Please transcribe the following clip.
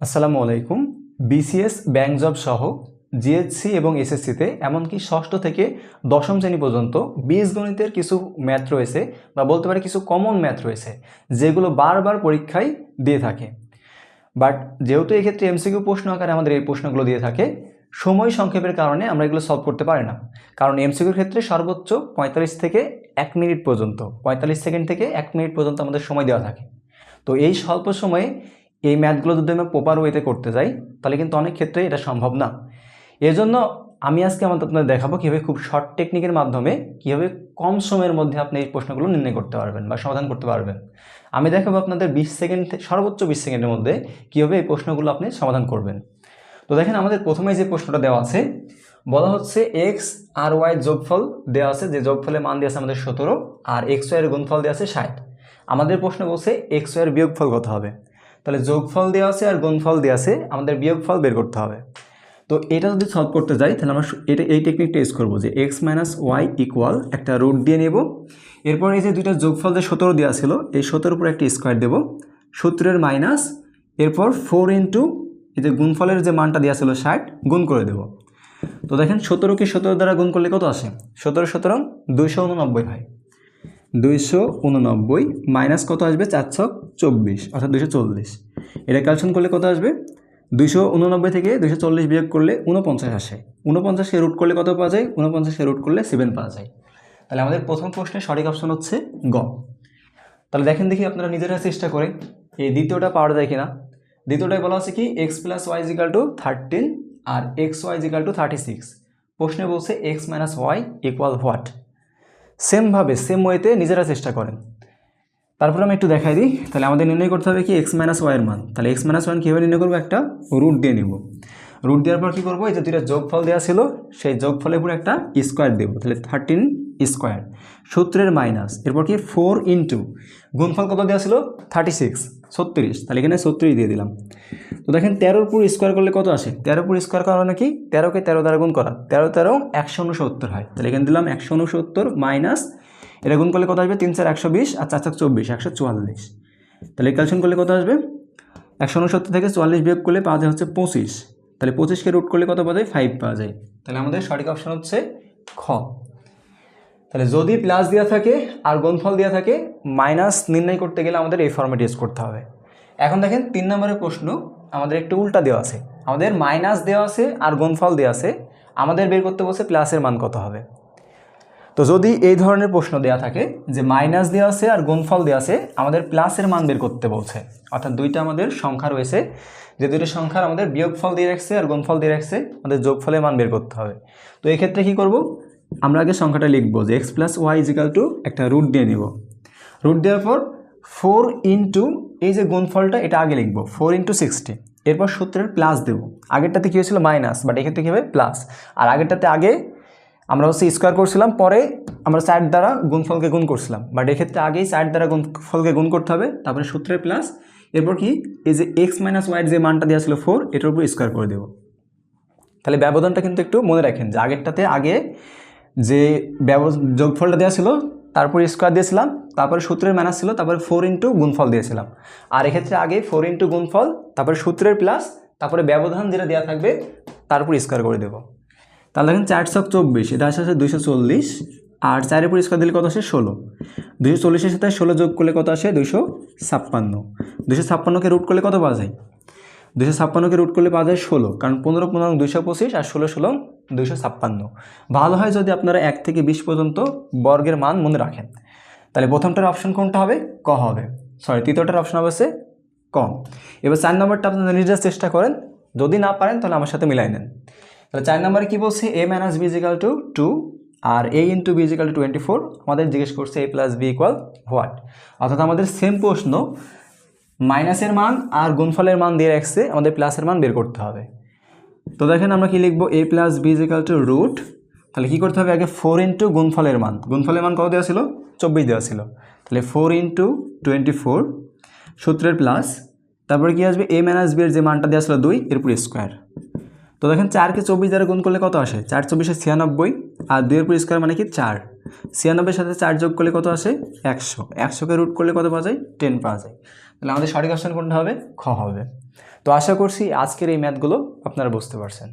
আসসালামু আলাইকুম। BCS bank job সহ জিএসসি এবং এসএসসিতে এমনকি ষষ্ঠ থেকে দশম শ্রেণি পর্যন্ত বীজগণিতের কিছু ম্যাথ রয়েছে বা বলতে পারে কিছু কমন ম্যাথ রয়েছে, যেগুলো বারবার পরীক্ষায় দিয়ে থাকে। বাট যেহেতু এক্ষেত্রে এমসিকিউ প্রশ্ন আকারে আমাদের এই প্রশ্নগুলো দিয়ে থাকে, সময় সংক্ষেপের কারণে আমরা এগুলো সলভ করতে পারি না। কারণ এমসিকিউর ক্ষেত্রে সর্বোচ্চ পঁয়তাল্লিশ থেকে এক মিনিট পর্যন্ত, পঁয়তাল্লিশ সেকেন্ড থেকে এক মিনিট পর্যন্ত আমাদের সময় দেওয়া থাকে। তো এই স্বল্প সময়ে এই ম্যাথগুলো যদি আমি প্রপার ওয়েতে করতে যাই, তাহলে কিন্তু অনেক ক্ষেত্রে এটা সম্ভব না। এজন্য আমি আজকে আমাদের আপনাদের দেখাবো কীভাবে খুব শর্ট টেকনিকের মাধ্যমে কীভাবে কম সময়ের মধ্যে আপনি এই প্রশ্নগুলো নির্ণয় করতে পারবেন বা সমাধান করতে পারবেন। আমি দেখাবো আপনাদের বিশ সেকেন্ড সর্বোচ্চ বিশ সেকেন্ডের মধ্যে কীভাবে এই প্রশ্নগুলো আপনি সমাধান করবেন। তো দেখেন, আমাদের প্রথমে যে প্রশ্নটা দেওয়া আছে, বলা হচ্ছে এক্স আর ওয়াই যোগফল দেওয়া আছে, যে যোগফলের মান দেওয়া আছে আমাদের সতেরো, আর এক্স ওয়াইয়ের গুণফল দেওয়া আছে ষাট। আমাদের প্রশ্ন বলছে এক্স ওয়াইয়ের বিয়োগফল কত হবে? তাহলে যোগফল দেওয়া আছে আর গুণফল দেওয়া আছে, আমাদের বিয়োগফল বের করতে হবে। তো এটা যদি সলভ করতে যাই, তাহলে আমরা এটা এই টেকনিকটা ইউজ করব যে এক্স মাইনাস ওয়াই ইকুয়াল একটা রুট দিয়ে নেব। এরপর এই যে দুইটা যোগফল যে সতেরো দেওয়া ছিল, এই সতেরোর উপর একটা স্কোয়ার দেবো। সত্তরের মাইনাস এরপর ফোর ইন্টু এই যে গুণফলের যে মানটা দেওয়া ছিল ষাট, গুণ করে দেবো। তো দেখেন সতেরোকে সতেরো দ্বারা গুণ করলে কত আসে? সতেরো সতেরো, দুইশো উননব্বই হয়। দুইশো উননব্বই মাইনাস কত আসবে? চারশো চব্বিশ, অর্থাৎ দুইশো চল্লিশ। এটা ক্যালকুলেশন করলে কত আসবে? দুইশো উননব্বই থেকে দুইশো চল্লিশ বিয়োগ করলে উনপঞ্চাশ আসে। উনপঞ্চাশকে রুট করলে কত পাওয়া যায়? উনপঞ্চাশকে রুট করলে সেভেন পাওয়া যায়। তাহলে আমাদের প্রথম প্রশ্নের সঠিক অপশন হচ্ছে গ। তাহলে দেখেন দেখি আপনারা নিজেরা চেষ্টা করে। এই দ্বিতীয়টা পাওয়া যায় কিনা? দ্বিতীয়টায় বলা আছে কি? X plus Y equal to thirteen R X Y equal to thirty six প্রশ্নে বলছে X minus Y equal what সেমভাবে, সেম ওয়েতে নিজেরা চেষ্টা করেন। তারপর আমি একটু দেখাই দিই। তাহলে আমাদের নির্ণয় করতে হবে কি এক্স মাইনাস ওয়াইয়ের মান। তাহলে এক্স মাইনাস ওয়ান কীভাবে নির্ণয় করব? একটা রুট দিয়ে নিব। রুট দেওয়ার পর কী করব? এই যে দুইটা যোগফল দেওয়া ছিল, সেই যোগফলের উপরে একটা স্কোয়ার দেবো। তাহলে থার্টিন স্কোয়ার সূত্রের মাইনাস এরপর কি? ফোর ইন্টু গুণফল কত দেওয়া ছিল? থার্টি সিক্স ছত্রিশ। তাহলে এখানে ছত্রিশ দিয়ে দিলাম। তো দেখেন, তেরোর পুর স্কোয়ার করলে কত আসে? তেরো পুর স্কোয়ার করা নাকি কি? তেরোকে তেরো দ্বারা গুণ করা। তেরো তেরো, একশো উনসত্তর হয়। তাহলে এখানে দিলাম একশো উনসত্তর মাইনাস এটা গুণ করলে কত আসবে? তিন চার একশো বিশ আর চার চার চব্বিশ, একশো চুয়াল্লিশ। তাহলে ক্যালকুলেশন করলে কত আসবে? একশো উনসত্তর থেকে চুয়াল্লিশ বিয়োগ করলে পাওয়া যায় হচ্ছে পঁচিশ। তাহলে পঁচিশকে রুট করলে কত পাওয়া যায়? ফাইভ পাওয়া যায়। তাহলে আমাদের সঠিক অপশান হচ্ছে খ। তাহলে যদি প্লাস দেওয়া থাকে আর গুণফল দেওয়া থাকে মাইনাস নির্ণয় করতে গেলে আমাদের এই ফর্মেট ইউজ করতে হবে। এখন দেখেন তিন নম্বরের প্রশ্ন, আমাদের একটু উল্টা দেওয়া আছে। আমাদের মাইনাস দেওয়া আছে আর গুণফল দেওয়া আছে। আমাদের বের করতে বলছে প্লাসের মান কত হবে? তো যদি এই ধরনের প্রশ্ন দেওয়া থাকে যে মাইনাস দেওয়া আছে আর গুণফল দেওয়া আছে, আমাদের প্লাসের মান বের করতে বলছে। অর্থাৎ দুইটা আমাদের সংখ্যা রয়েছে। যে দুইটা সংখ্যার আমাদের বিয়োগফল দিয়ে রাখছে আর গুণফল দিয়ে রাখছে, আমাদের যোগফলের মান বের করতে হবে। তো এই ক্ষেত্রে কী করব? আমরা আগে সংখ্যাটা লিখব যে X plus Y equal to একটা রুট দিয়ে নিব। রুট দেওয়ার পর ফোর ইন্টু এই যে গুণফলটা, এটা আগে লিখব। ফোর ইন্টু সিক্সটি এরপর সূত্রের প্লাস দেবো। আগেরটাতে কী হয়েছিল? মাইনাস বাট এক্ষেত্রে কী হবে? প্লাস আর আগেরটাতে আগে আমরা হচ্ছে স্কোয়ার করছিলাম, পরে আমরা চার দ্বারা গুণফলকে গুণ করছিলাম। বাট এক্ষেত্রে আগেই চার দ্বারা গুণফলকে গুণ করতে হবে, তারপরে সূত্রের প্লাস এরপর কি, এই যে এক্স মাইনাস ওয়াইয়ের যে মানটা দেওয়া ছিল ফোর এটার উপর স্কোয়ার করে দেবো। তাহলে ব্যবধানটা কিন্তু একটু মনে রাখেন যে আগেরটাতে আগে যে ব্যব যোগফলটা দেওয়া ছিল, তারপর স্কোয়ার দিয়েছিলাম, তারপরে সূত্রের মাইনাস ছিল, তারপরে ফোর ইন্টু গুণফল দিয়েছিলাম। আর এক্ষেত্রে আগে ফোর ইন্টু গুণফল, তারপরে সূত্রের প্লাস তারপরে ব্যবধান যেটা দেওয়া থাকবে তারপর স্কোয়ার করে দেবো। তাহলে দেখেন চার ছক চব্বিশ, এটা আসে আসে দুইশো চল্লিশ, আর চারের উপর স্কোয়ার দিলে কত আসে? ষোলো। দুইশো চল্লিশের সাথে ষোলো যোগ করলে কত আসে? দুইশো ছাপ্পান্ন। দুইশো ছাপ্পান্নকে রুট করলে কত পাওয়া যায়? দুইশো ছাপ্পান্নকে রুট করলে পাওয়া যায় ষোলো। কারণ পনেরো পনেরো দুইশো পঁচিশ আর ষোলো ষোলো দুইশো ছাপ্পান্ন। ভালো হয় যদি আপনারা এক থেকে বিশ পর্যন্ত বর্গের মান মনে রাখেন। তাহলে প্রথমটার অপশন কোনটা হবে? ক হবে। সরি তৃতীয়টার অপশন হবে সে ক। এবার চার নম্বরটা আপনারা নিজেরা চেষ্টা করেন। যদি না পারেন তাহলে আমার সাথে মিলাই নেন। তাহলে চার নম্বরে কী বলছে? A minus B equal to two R A into B equal to twenty four আমাদের জিজ্ঞেস করছে A plus B equal what অর্থাৎ আমাদের সেম প্রশ্ন মাইনাসের মান আর গুণফলের মান দিয়ে রাখছে, আমাদের প্লাসের মান বের করতে হবে। তো দেখেন আমরা কি লিখব? A plus B equal to root তাহলে কী করতে হবে? আগে ফোর ইন্টু গুণফলের মান। গুণফলের মান কত দেওয়া ছিল? চব্বিশ দেওয়া ছিল। তাহলে ফোর ইন্টু টোয়েন্টি ফোর সূত্রের প্লাস তারপরে কী আসবে? এ মাইনাস বি এর যে মানটা দেওয়া ছিল দুই এরপর স্কোয়ার তো দেখেন চারকে চব্বিশ দ্বারা গুণ করলে কত আসে? চার চব্বিশে ছিয়ানব্বই, আর দুইয়ের পর স্কোয়ার মানে কি? চার। ছিয়ানব্বইয়ের সাথে চার যোগ করলে কত আসে? একশো। একশোকে রুট করলে কত পাওয়া যায়? টেন পাওয়া যায়। তাহলে আমাদের সঠিক অপশন কোনটা হবে? খ হবে। তো আশা করছি আজকের এই ম্যাথগুলো আপনারা বুঝতে পারছেন।